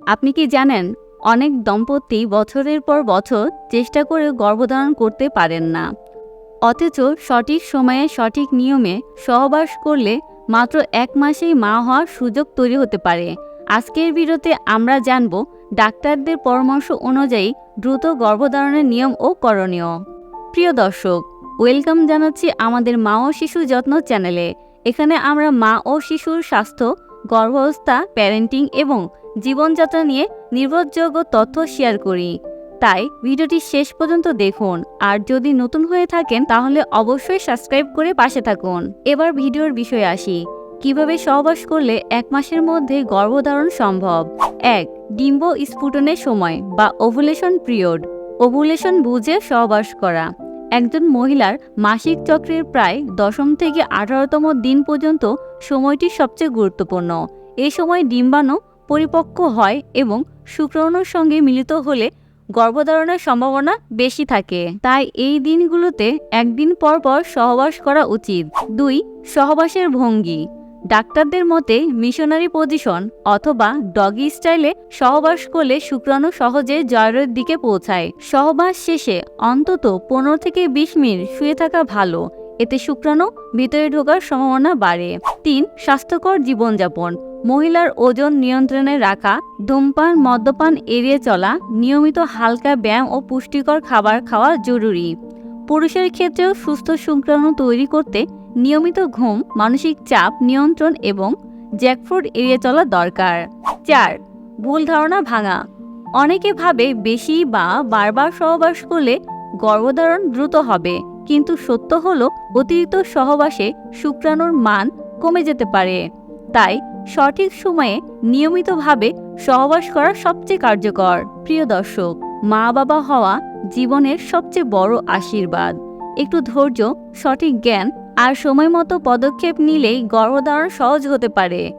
আপনি কি জানেন, অনেক দম্পতি বছরের পর বছর চেষ্টা করে গর্ভধারণ করতে পারেন না। অথচ সঠিক সময়ে সঠিক নিয়মে সহবাস করলে মাত্র এক মাসেই মা হওয়ার সুযোগ তৈরি হতে পারে। আজকের ভিডিওতে আমরা জানব ডাক্তারদের পরামর্শ অনুযায়ী দ্রুত গর্ভধারণের নিয়ম ও করণীয়। প্রিয় দর্শক, ওয়েলকাম জানাচ্ছি আমাদের মা ও শিশু যত্ন চ্যানেলে। এখানে আমরা মা ও শিশুর স্বাস্থ্য, গর্ভাবস্থা, প্যারেন্টিং এবং জীবনযাত্রা নিয়ে নির্ভরযোগ্য তথ্য শেয়ার করি। তাই ভিডিওটি শেষ পর্যন্ত দেখুন। আর যদি নতুন হয়ে থাকেন, তাহলে অবশ্যই সাবস্ক্রাইব করে পাশে থাকুন। এবার ভিডিওর বিষয়ে আসি। কীভাবে সহবাস করলে এক মাসের মধ্যে গর্ভধারণ সম্ভব? এক, ডিম্ব স্ফুটনের সময় বা ওভুলেশন পিরিয়ড। ওভুলেশন বুঝে সহবাস করা। একজন মহিলার মাসিক চক্রের প্রায় দশম থেকে আঠারোতম দিন পর্যন্ত সময়টি সবচেয়ে গুরুত্বপূর্ণ। এ সময় ডিম্বাণু পরিপক্ক হয় এবং শুক্রাণুর সঙ্গে মিলিত হলে গর্ভধারণের সম্ভাবনা বেশি থাকে। তাই এই দিনগুলোতে একদিন পর পর সহবাস করা উচিত। দুই, সহবাসের ভঙ্গি। ডাক্তারদের মতে মিশনারি পজিশন অথবা ডগি স্টাইলে সহবাস করলে শুক্রাণু সহজে জয়ের দিকে পৌঁছায়। সহবাস শেষে অন্তত পনেরো থেকে বিশ মিনিট শুয়ে থাকা ভালো। এতে শুক্রাণু ভিতরে ঢোকার সম্ভাবনা বাড়ে। তিন, স্বাস্থ্যকর জীবনযাপন। মহিলার ওজন নিয়ন্ত্রণে রাখা, ধূমপান, মদ্যপান এড়িয়ে চলা, নিয়মিত হালকা ব্যায়াম ও পুষ্টিকর খাবার খাওয়া জরুরি। পুরুষের ক্ষেত্রেও সুস্থ শুক্রাণু তৈরি করতে নিয়মিত ঘুম, মানসিক চাপ নিয়ন্ত্রণ এবং জ্যাকফ্রুট এড়িয়ে চলা দরকার। চার, ভুল ধারণা ভাঙা। অনেকে ভাবে বেশি বা বারবার সহবাস করলে গর্ভধারণ দ্রুত হবে। কিন্তু সত্য হল, অতিরিক্ত সহবাসে শুক্রাণুর মান কমে যেতে পারে। তাই সঠিক সময়ে নিয়মিতভাবে সহবাস করা সবচেয়ে কার্যকর। প্রিয় দর্শক মা বাবা হওয়া জীবনের সবচেয়ে বড় আশীর্বাদ। একটু ধৈর্য, সঠিক জ্ঞান আর সময় মতো পদক্ষেপ নিলেই গর্ভধারণ সহজ হতে পারে।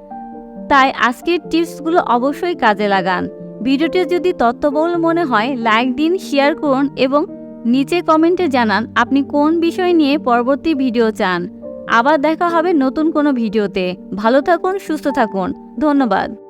তাই আজকের টিপসগুলো অবশ্যই কাজে লাগান। ভিডিওটি যদি তথ্যবহুল মনে হয়, লাইক দিন, শেয়ার করুন এবং নিচে কমেন্টে জানান আপনি কোন বিষয় নিয়ে পরবর্তী ভিডিও চান। আবার দেখা হবে নতুন কোনো ভিডিওতে। ভালো থাকুন, সুস্থ থাকুন। ধন্যবাদ।